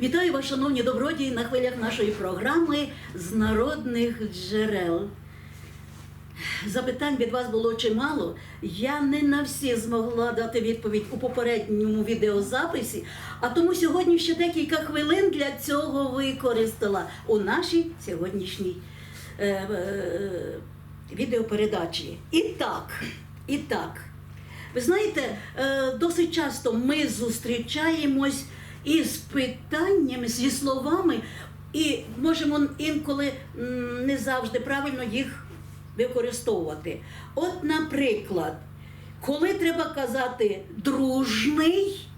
Вітаю вас, шановні добродії, на хвилях нашої програми з народних джерел. Запитань від вас було чимало. Я не на всі змогла дати відповідь у попередньому відеозаписі, а тому сьогодні ще декілька хвилин для цього використала у нашій сьогоднішній е, е, відеопередачі. І так, і так. Ви знаєте, е, досить часто ми зустрічаємось із питаннями, зі словами, і можемо інколи не завжди правильно їх використовувати. От, наприклад, коли треба казати дружний,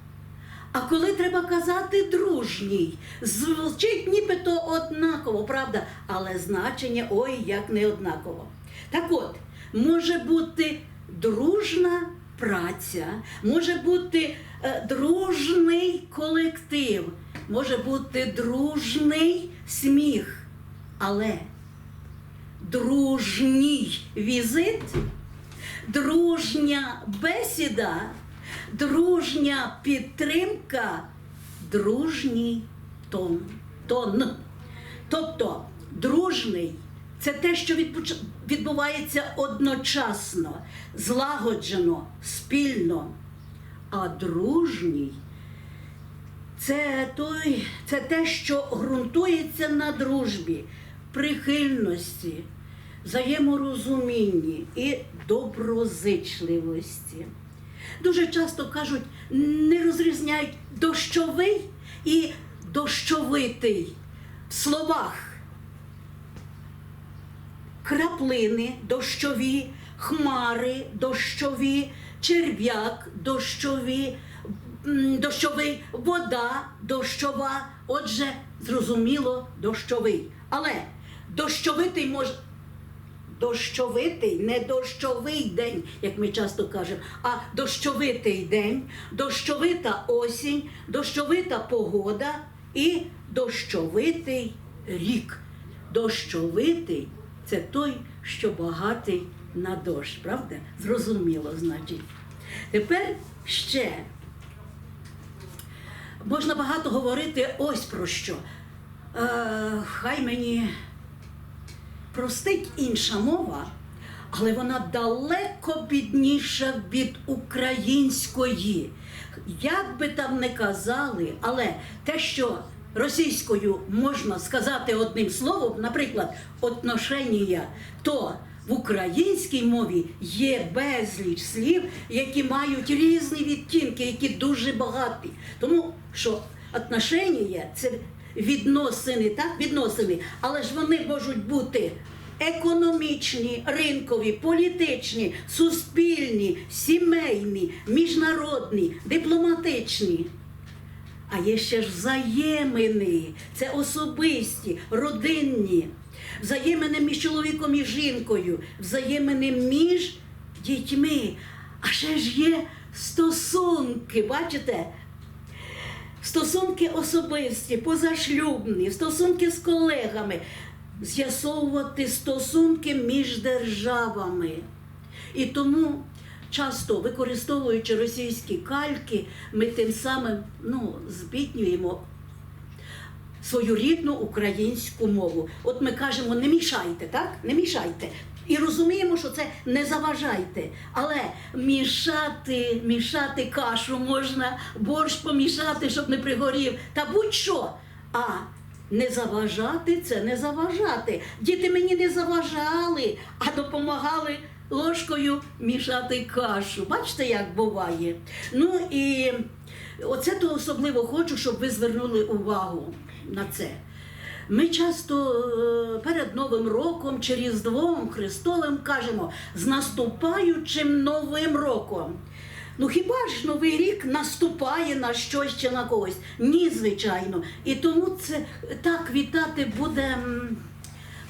а коли треба казати дружній, звучить нібито однаково, правда, але значення ой як не однаково. Так от, може бути дружна праця, може бути е, дружний колектив, може бути дружний сміх, але дружній візит, дружня бесіда, дружня підтримка, дружній тон. тон. Тобто дружний це те, що відбувається одночасно, злагоджено, спільно. А дружній це, той, це те, що ґрунтується на дружбі, прихильності, взаєморозумінні і доброзичливості. Дуже часто кажуть, не розрізняють дощовий і дощовитий в словах. Краплини дощові, хмари дощові, черв'як дощові, дощовий, вода дощова. Отже, зрозуміло, дощовий. Але дощовитий може. Дощовитий, не дощовий день, як ми часто кажемо, а дощовитий день, дощовита осінь, дощовита погода і дощовитий рік. Дощовитий це той, що багатий на дощ, правда? Зрозуміло, значить. Тепер ще можна багато говорити ось про що. Е, хай мені простить інша мова, але вона далеко бідніша від української. Як би там не казали, але те, що російською можна сказати одним словом, наприклад, отношення, то в українській мові є безліч слів, які мають різні відтінки, які дуже багаті. Тому що отношення це відносини, так, відносини, але ж вони можуть бути економічні, ринкові, політичні, суспільні, сімейні, міжнародні, дипломатичні. А є ще ж взаємини, це особисті, родинні, взаємини між чоловіком і жінкою, взаємини між дітьми. А ще ж є стосунки, бачите? Стосунки особисті, позашлюбні, стосунки з колегами, з'ясовувати стосунки між державами. І тому, часто використовуючи російські кальки, ми тим самим ну, збіднюємо свою рідну українську мову. От ми кажемо, не мішайте, так? Не мішайте. І розуміємо, що це не заважайте. Але мішати, мішати кашу можна, борщ помішати, щоб не пригорів, та будь-що. А не заважати це не заважати. Діти мені не заважали, а допомагали ложкою мішати кашу. Бачите, як буває. Ну і оце то особливо хочу, щоб ви звернули увагу на це. Ми часто е, перед Новим роком чи Різдвом Христовим кажемо з наступаючим Новим роком. Ну хіба ж Новий рік наступає на щось чи на когось? Ні, звичайно. І тому це так вітати буде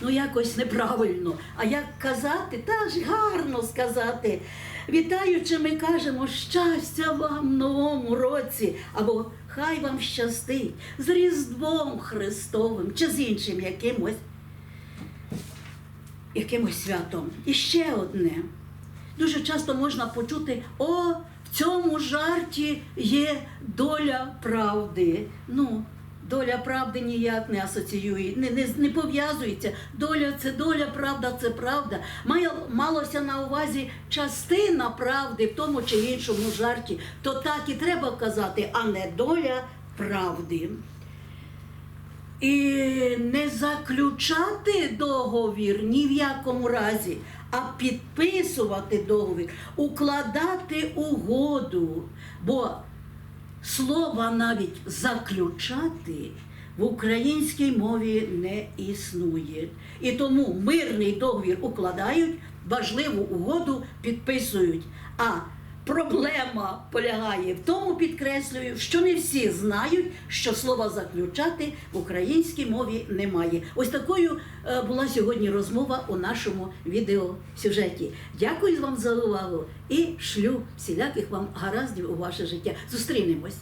ну якось неправильно. А як казати, та ж гарно сказати. Вітаючи, ми кажемо щастя вам в новому році, або хай вам щастить з Різдвом Христовим чи з іншим якимось, якимось святом. І ще одне. Дуже часто можна почути, о, в цьому жарті є доля правди. Ну, доля правди ніяк не асоціює, не, не, не пов'язується. Доля це доля, правда це правда. Має, малося на увазі частина правди в тому чи іншому жарті. То так і треба казати, а не доля правди. І не заключати договір ні в якому разі, а підписувати договір, укладати угоду. Бо слова навіть заключати в українській мові не існує. І тому мирний договір укладають, важливу угоду підписують. А проблема полягає в тому, підкреслюю, що не всі знають, що слова заключати в українській мові немає. Ось такою е, була сьогодні розмова у нашому відеосюжеті. Дякую вам за увагу і шлю всіляких вам гараздів у ваше життя. Зустрінемось.